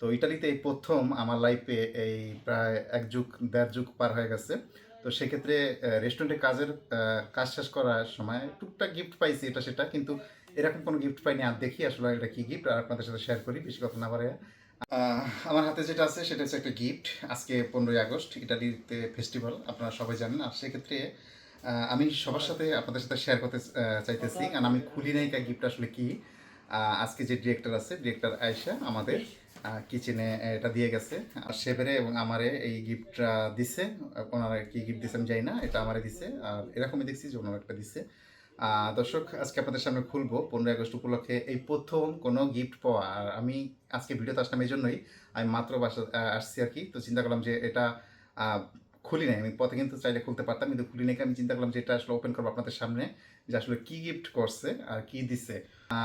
তো ইটালিতে এই প্রথম আমার লাইফে এই প্রায় এক যুগ, দেড় যুগ পার হয়ে গেছে। তো সেক্ষেত্রে রেস্টুরেন্টে কাজের কাজ শেষ করার সময় টুকটাক গিফট পাইছি এটা সেটা, কিন্তু এরকম কোনো গিফট পাইনি। আর দেখি আসলে এটা কি গিফট আর আপনাদের সাথে শেয়ার করি, বেশি কথা না পারে আমার হাতে যেটা আছে, সেটা হচ্ছে একটা গিফট আজকে পনেরোই আগস্ট ইটালিতে ফেস্টিভ্যাল আপনারা সবাই জানেন। আর সেক্ষেত্রে আমি সবার সাথে আপনাদের সাথে শেয়ার করতে চাইতেছি। কারণ আমি খুলি নাই গিফট আসলে কি। আজকে যে ডিরেক্টর আছে ডিরেক্টর আয়সা আমাদের কিচেনে এটা দিয়ে গেছে। আর সেবেরে এবং আমারে এই গিফটটা দিছে। ওনারা কি গিফট দিছে আমি জানি না, এটা আমারে দিছে। আর এরকমই দেখছি যে ওনারা একটা দিছে। দর্শক, আজকে আপনাদের সামনে খুলবো। পনেরোই আগস্ট উপলক্ষে এই প্রথম কোনো গিফট পাওয়া। আর আমি আজকে ভিডিওতে আসলাম এই জন্যই। আমি মাত্র আসছি আর কি। তো চিন্তা করলাম যে এটা খুলি নাই। আমি পথে কিন্তু চাইলে খুলতে পারতাম, কিন্তু খুলি নাই। আমি চিন্তা করলাম যে এটা আসলে ওপেন করব আপনাদের সামনে, যে আসলে কী গিফট করছে আর কি দিছে।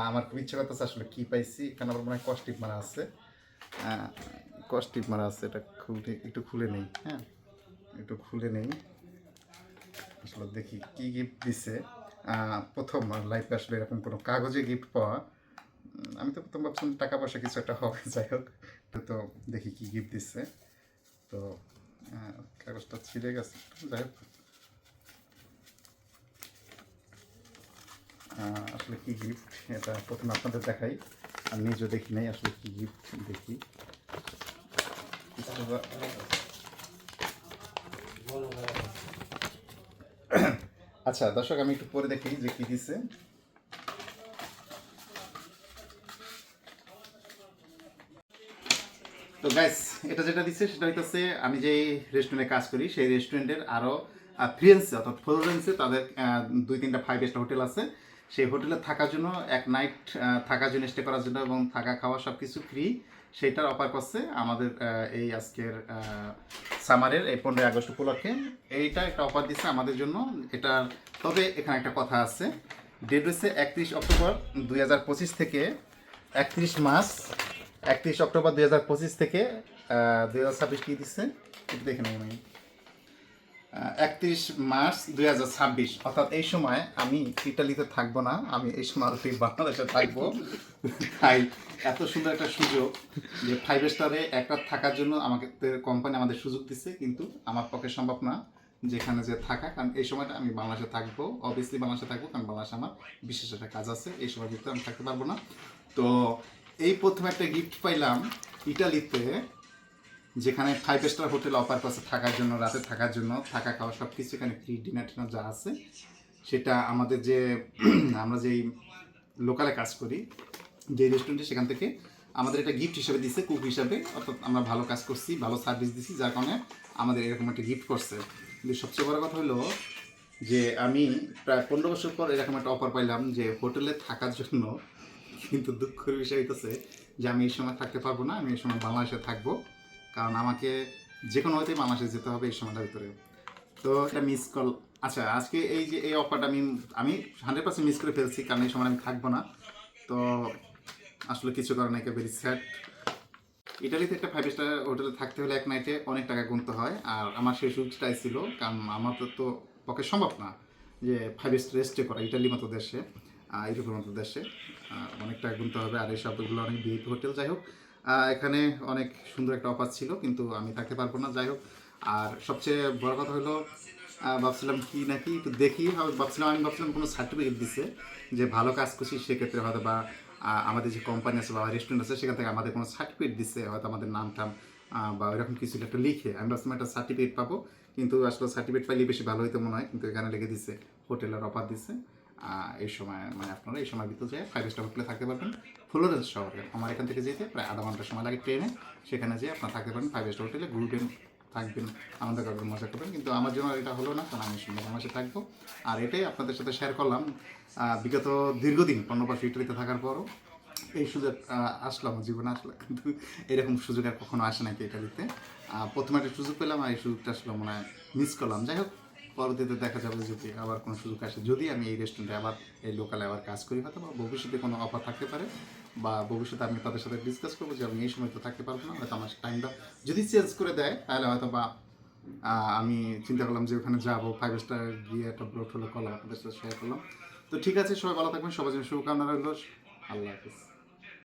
আমার খুব ইচ্ছে করতেছে আসলে কি পাইছি। এখানে আমার মনে হয় কস্টিপ মারা আছে। কস্টিপ মারা আছে, এটা খুলে একটু খুলে নেই হ্যাঁ একটু খুলে নেই। আসলে দেখি কি গিফট দিছে। প্রথম লাইফে আসলে এরকম কোনো কাগজে গিফট পাওয়া। আমি তো প্রথম ভাবছিলাম টাকা পয়সা কিছু একটা হবে, যাই হোক। তো দেখি কি গিফট দিচ্ছে তো কাগজটা ছিঁড়ে গেছে, যাই হোক। আসলে কি গিফট এটা প্রথমে আপনাদের দেখাই। আর নিজে দেখি নাই, আসলে কি গিফট দেখি? আচ্ছা দর্শক, আমি একটু পরে দেখি যে কি দিছে। তো গাইস এটা যেটা দিচ্ছে সেটা হইতেছে, আমি যেই রেস্টুরেন্টে কাজ করি, সেই রেস্টুরেন্টের আরও ফ্রিয়েন্সে অর্থাৎ ফ্লোরেন্সে তাদের দুই তিনটা ফাইভ স্টার হোটেল আছে। সেই হোটেলে থাকার জন্য, এক নাইট থাকার জন্য স্টে করার জন্য এবং থাকা খাওয়া সব কিছু ফ্রি সেইটার অফার করছে আমাদের এই আজকের সামারের এই পনেরোই আগস্ট উপলক্ষে। এইটা একটা অফার দিচ্ছে আমাদের জন্য। এটা, তবে এখানে একটা কথা আছে। ডেট হচ্ছে একত্রিশ অক্টোবর দুই হাজার পঁচিশ থেকে একত্রিশ মাস একত্রিশ অক্টোবর দুই হাজার পঁচিশ থেকে দুই হাজার ছাব্বিশ কী দিচ্ছে? একটু দেখে আমি। একত্রিশ মার্চ দুই হাজার ছাব্বিশ। অর্থাৎ এই সময় আমি ইটালিতে থাকব না, আমি এই সময় অলরেডি বাংলাদেশে থাকব। তাই এত সুন্দর একটা সুযোগ যে ফাইভ স্টারে একটা থাকার জন্য আমাকে কোম্পানি আমাদের সুযোগ দিচ্ছে কিন্তু আমার পক্ষে সম্ভব না যেখানে যে থাকা, কারণ এই সময়টা আমি বাংলাদেশে থাকব অবভিয়াসলি বাংলাদেশে থাকব, কারণ বাংলাদেশে আমার বিশেষ একটা কাজ আছে, এই সময় ভিতরে আমি থাকতে পারব না। তো এই প্রথমে একটা গিফট পাইলাম ইটালিতে যেখানে ফাইভ স্টার হোটেল অফার করছে থাকার জন্য, রাতে থাকার জন্য, থাকা খাওয়া সব কিছু এখানে ফ্রি ডিনার টিনার যা আছে, সেটা আমাদের যে, আমরা যেই লোকালে কাজ করি যে রেস্টুরেন্টে সেখান থেকে আমাদের এটা গিফট হিসেবে দিচ্ছে কুক হিসাবে, অর্থাৎ আমরা ভালো কাজ করছি, ভালো সার্ভিস দিছি, যার কারণে আমাদের এরকম একটা গিফট করছে। কিন্তু সবচেয়ে বড় কথা হলো যে, আমি প্রায় পনেরো বছর পর এরকম একটা অফার পাইলাম যে হোটেলে থাকার জন্য কিন্তু দুঃখের বিষয় হইতেছে যে, আমি এই সময় থাকতে পারব না, আমি এই সময় বাংলাদেশে থাকব। কারণ আমাকে যে কোনো হয়তো বাংলাদেশে যেতে হবে এই সময়টার ভিতরে। তো এটা মিস কল আচ্ছা আজকে এই যে এই অফারটা আমি আমি হান্ড্রেড পার্সেন্ট মিস করে ফেলছি, কারণ এই সময় আমি থাকব না। তো আসলে কিছু কারণে একে ভেরি স্যাড ইটালিতে একটা ফাইভ স্টার হোটেলে থাকতে হলে এক নাইটে অনেক টাকা গুনতে হয়, আর আমার সেই সুযোগটাই ছিল, কারণ আমার তো তো পক্ষে সম্ভব না যে ফাইভ স্টার স্টে করা ইটালির মতো দেশে ইউরোপের মতো দেশে অনেক টাকা গুনতে হবে, আর এই সবগুলো অনেক বিহিত হোটেল, যাই হোক। এখানে অনেক সুন্দর একটা অফার ছিল কিন্তু আমি থাকতে পারব না যাই হোক। আর সবচেয়ে বড় কথা হলো ভাবছিলাম কি নাকি একটু দেখি ভাবছিলাম আমি ভাবছিলাম কোনো সার্টিফিকেট দিচ্ছে যে ভালো কাজ করছি সেক্ষেত্রে হয়তো বা আমাদের যে কোম্পানি আছে বা রেস্টুরেন্ট আছে সেখান থেকে আমাদের কোনো সার্টিফিকেট দিচ্ছে হয়তো আমাদের নাম টাম বা এরকম কিছু একটা লিখে। আমি ভাবছিলাম একটা সার্টিফিকেট পাবো কিন্তু আসলে সার্টিফিকেট পাইলে বেশি ভালো হইতো মনে হয় কিন্তু এখানে লিখে দিচ্ছে হোটেলের অফার আহ, এই সময় মানে আপনারা এই সময় ভিতরে যায় ফাইভ স্টার হোটেলে থাকতে পারবেন। ফ্লোরেন্স শহরে। আমার এখান থেকে যেতে প্রায় আধা ঘণ্টার সময় লাগে ট্রেনে। সেখানে যেয়ে আপনারা থাকতে পারেন ফাইভ স্টার হোটেলে ঘুরবেন থাকবেন, আনন্দ করবেন মজা করবেন কিন্তু আমার জন্য এটা হলো না, কারণ আমি সুন্দর মাসে থাকব। আর এটাই আপনাদের সাথে শেয়ার করলাম। বিগত দীর্ঘদিন পনেরো বছর ইটালিতে থাকার পরও এই সুযোগ আসলো আমার জীবনে, আসলো। কিন্তু এরকম সুযোগ আর কখনো আসে নাকি ইটালিতে প্রথমে একটা সুযোগ পেলাম আর এই সুযোগটা আসলে মনে হয় মিস করলাম। যাই হোক পরবর্তীতে দেখা যাবে যদি আবার কোনো সুযোগ আসে, যদি আমি এই রেস্টুরেন্টে আবার, এই লোকালে আবার কাজ করি হয়তো বা ভবিষ্যতে কোনো অফার থাকতে পারে বা ভবিষ্যতে আমি তাদের সাথে ডিসকাস করব যে আমি এই সময় তো থাকতে পারব না, হয়তো আমার টাইমটা যদি চেঞ্জ করে দেয়, তাহলে হয়তো বা আমি চিন্তা করলাম যে ওখানে যাব ফাইভ স্টার গিয়ে একটা ব্লগ হলো করলাম আপনাদের সাথে শেয়ার করলাম। তো ঠিক আছে, সবাই ভালো থাকবেন, সবার জন্য শুভকামনা রইল। আল্লাহ হাফিজ।